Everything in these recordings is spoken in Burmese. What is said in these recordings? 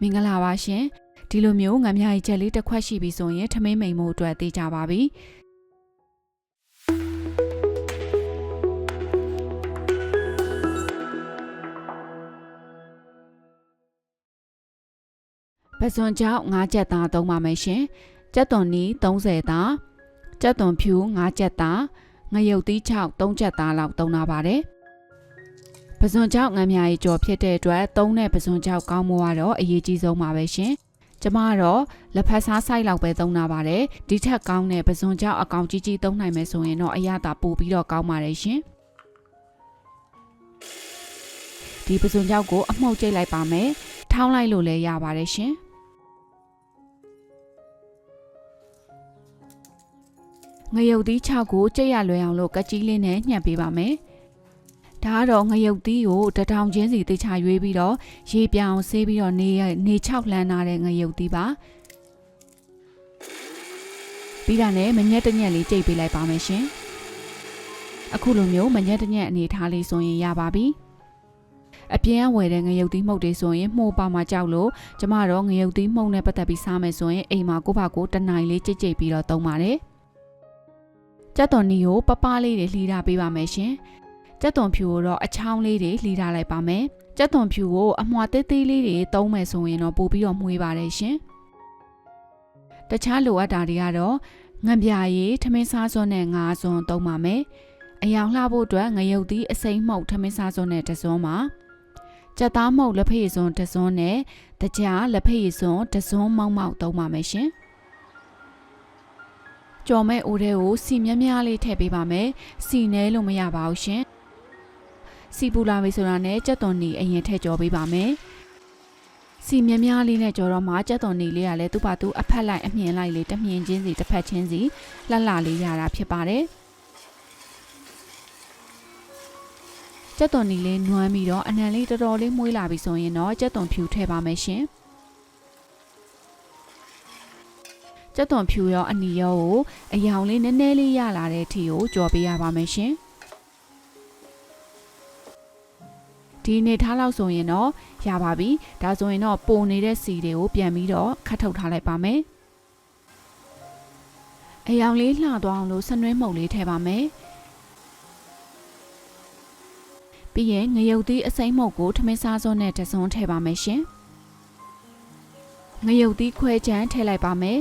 မင်္ဂလာပါရှင်ဒီလိုမျိုးငါများကြီးချက်လေးတစ်ခွက်ရှိပြီဆိုရင်ထမင်းမိန်မှုအတွက်သိကြပါပြီပစွန်ကြောက်၅ချက်သားသုံးပါမယ်ရှင်ကြက်သွန်နီ30သားကြက်သွန်ဖြူ5ချက်သားငရုတ်သီး6 3ချက်သားလောက်သုံးတာပါတယ်ပ စွန်ကြောက်ငံမြာကြီးကြော်ဖြစ်တဲ့အတွက်သုံးတဲ့ပစွန်ကြောက်ကောင်းမှုကတော့အရေးကြီးဆုံးပါပဲရှင်ကျမကတော့လက်ဖက်စားဆိုင်လောက်ပဲသုံးတာပါတယ်ဒီထက်ကောင်းတဲ့ပစွန်ကြောက်အကောင်ကြီးကြီးသုံးနိုင်မယ်ဆိုရင်တော့အရသာပိုပြီးတော့ကောင်းပါတယ်ရှင်ဒီပစွန်ကြောက်ကိုအမှုတ်ကျိတ်လိုက်ပါမယ်ထောင်းလိုက်လို့လည်းရပါတယ်ရှင်ငရုတ်သီး6ကိုကြက်ရလွယ်အောင်လို့ကကြီးလေးနဲ့ညှက်ပေးပါမယ်။ ဒါကတော့ငရုတ်သီးကိုတထောင်ချင်းစီတေချာရွေးပြီးတော့ရေပြောင်ဆေးပြီးတော့နေနေ6လှမ်းထားတဲ့ငရုတ်သီးပါ။ပြီးတာနဲ့မညက်တညက်လေးကြိတ်ပေးလိုက်ပါမယ်ရှင်။အခုလိုမျိုးမညက်တညက်အနေထားလေးဆိုရင်ရပါပြီ။အပြင်းဝယ်တဲ့ငရုတ်သီးမှုတ်တွေဆိုရင်မှုပါမှာကြောက်လို့ကျမတော့ငရုတ်သီးမှုတ်နဲ့ပတ်သက်ပြီးစားမယ်ဆိုရင်အိမ်မှာကိုယ့်ဘာကိုတနိုင်လေးကြိတ်ကြိတ်ပြီးတော့သုံးပါတယ်။ကြက်သွန်နီကိုပပလေးတွေလှီးထားပေးပါမယ်ရှင်။ ကြက်သွန်ဖြူကိုတော့အချောင်းလေးတွေလှီးထားလိုက်ပါမယ်။ကြက်သွန်ဖြူကိုအမွှာသေးသေးလေးတွေသုံးမယ်ဆိုရင်တော့ပို့ပြီးတော့မှုေးပါတယ်ရှင်။တခြားလိုအပ်တာတွေကတော့ငံပြာရည်ထမင်းစားစွန်းနဲ့ငါးစွန်းသုံးပါမယ်။အယောင်လှဖို့အတွက်ငရုတ်သီးအစိမ့်မှုတ်ထမင်းစားစွန်းနဲ့တစွန်းပါ။ကြက်သားမှုတ်လက်ဖက်ရည်စွန်းတစွန်းနဲ့တကြားလက်ဖက်ရည်စွန်းတစွန်းမောက်မောက်သုံးပါမယ်ရှင်။ကြော်မဲ့အိုးထဲကိုစီမြများလေးထည့်ပေးပါမယ်စီနဲလို့မရပါဘူးရှင် စီပူလာပြီဆိုတာနဲ့ကြက်သွန်နီအရင်ထည့်ကြော်ပေးပါမယ်စီမြများလေးနဲ့ကြော်တော့မှကြက်သွန်နီလေးကလည်းသူ့ဘာသူအဖက်လိုက်အမြင်လိုက်လေးတစ်မြင်ချင်းစီတစ်ဖက်ချင်းစီလှလှလေးရတာဖြစ်ပါတယ်ကြက်သွန်နီလေးနွမ်းပြီးတော့အနံလေးတော်တော်လေးမွေးလာပြီဆိုရင်တော့ကြက်သွန်ဖြူထည့်ပါမယ်ရှင်။ကြက်သွန်ဖြူရောအနီရောကိုအယောင်လေးနည်းနည်းလေးရလာတဲ့အထိကိုကြော်ပေးရပါမယ်ရှင် ဒီနေထားလောက်ဆိုရင်တော့ရပါပြီဒါဆိုရင်တော့ပုံနေတဲ့စီတွေကိုပြန်ပြီးတော့ခတ်ထုတ်ထားလိုက်ပါမယ်အယောင်လေးလှသွားအောင်လို့ဆနွှဲမှုန်လေးထည့်ပါမယ်ပြီးရင်ငရုတ်သီးအစိမ့်မှုတ်ကိုထမင်းစားစွန်းနဲ့တစွန်းထည့်ပါမယ်ရှင်ငရုတ်သီးခွဲချမ်းထည့်လိုက်ပါမယ်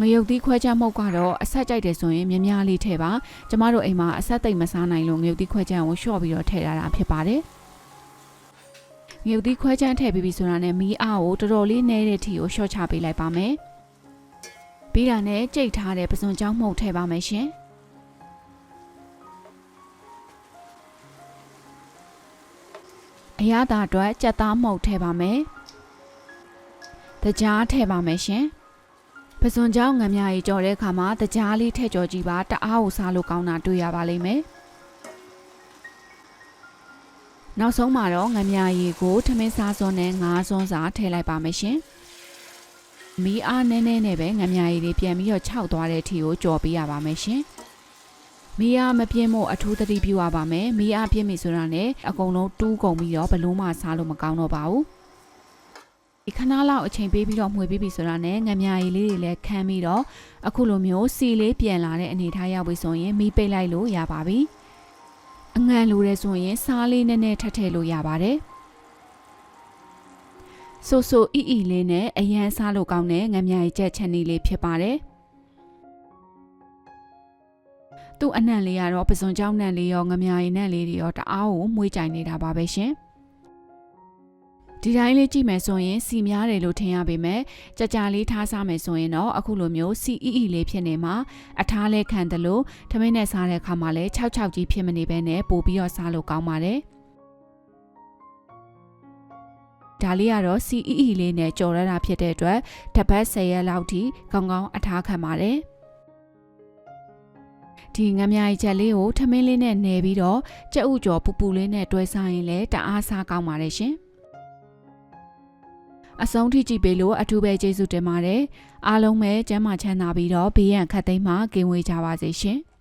ငရုတ်သီးခွဲချမှုတ်ကတော့အဆက်ကြိုက်တယ်ဆိုရင်များများလေးထည့်ပါကျမတို့အိမ်မှာအဆက်သိမ့်မစားနိုင်လို့ငရုတ်သီးခွဲချကိုလျှော့ပြီးတော့ထည့်ရတာဖြစ်ပါတယ် ငရုတ်သီးခွဲချမ်းထည့်ပြီးပြီဆိုတာနဲ့မီးအားကိုတော်တော်လေးနည်းတဲ့ထီကိုလျှော့ချပေးလိုက်ပါမယ်။ပြီးတာနဲ့ကြိတ်ထားတဲ့ပစွန်ကြောင်းမှုန့်ထည့်ပါမယ်ရှင်။အရသာအတွက်ကြက်သားမှုတ်ထည့်ပါမယ်။တကြားထည့်ပါမယ်ရှင်။ပစွန်ကြောင့်ငံများကြီးကြော်တဲ့အခါမှာတကြားလေးထည့်ကြော်ကြည့်ပါတအားကိုစားလို့ကောင်းတာတွေ့ရပါလိမ့်မယ်။ နောက်ဆုံးမှာတော့ငံမြရီကိုထမင်းစားစွန်းနဲ့ငါးစွန်းစာထည့်လိုက်ပါမယ်ရှင်မီးအားနည်းနည်းနဲ့ပဲငံမြရီတွေပြန်ပြီးတော့ခြောက်သွားတဲ့အထိကိုကြော်ပေးရပါမယ်ရှင်မီးအားမပြင်းမို့အထူးသတိပြုရပါမယ်မီးအားပြင်းပြီဆိုတာနဲ့အကုန်လုံးတူးကုန်ပြီးတော့ဘလို့မှစားလို့မကောင်းတော့ပါဘူးဒီခဏလောက်အချိန်ပေးပြီးတော့မှွေပြီးပြီဆိုတာနဲ့ငမြရီလေးတွေလည်းခမ်းပြီးတော့အခုလိုမျိုးစီလေးပြန်လာတဲ့အနေထားရောက်ပြီဆိုရင်မီးပိတ်လိုက်လို့ရပါပြီ အငံလိုတဲ့ဆိုရင်စားလေးနဲ့နဲ့ထပ်ထည့်လို့ရပါတယ်ဆိုဆိုအီအီလေးနဲ့အရန်စားလို့ကောင်းတဲ့ငမြရီချက်ချက်နီလေးဖြစ်ပါတယ်သူ့အနံ့လေးကတော့ပစွန်ကြောင်းနံ့လေးရောငမြရီနံ့လေးတွေရောတအားကိုမွေးကြိုင်နေတာပါပဲရှင်။ ဒီတိုင်းလေးကြည့်မယ်ဆိုရင်စီများတယ်လို့ထင်ရပေမဲ့ကြကြလေးထားစားမယ်ဆိုရင်တော့အခုလိုမျိုး CEE လေးဖြစ်နေမှာအထားလဲခံတယ်လို့ထမင်းနဲ့စားတဲ့အခါမှာလဲ66ကြီးဖြစ်မနေဘဲနဲ့ပို့ပြီးတော့စားလို့ကောင်းပါတယ်ဒါလေးကတော့ CEE လေးနဲ့ကြော်ရတာဖြစ်တဲ့အတွက်တပတ်10ရက်လောက်ထိကောင်းကောင်းအထားခံပါတယ်ဒီငမြရီချက်လေးကိုထမင်းလေးနဲ့နယ်ပြီးတော့ကြက်ဥကြော်ပူပူလေးနဲ့တွဲစားရင်လည်းတအားစားကောင်းပါတယ်ရှင် အဆုံးထိကြည့်ပေးလို့အထူးပဲကျေးဇူးတင်ပါတယ်အားလုံးပဲကျမ်းမာချမ်းသာပြီးတော့ဘေးရန်ခတ်သိမ်းမှကင်းဝေးကြပါစေရှင်။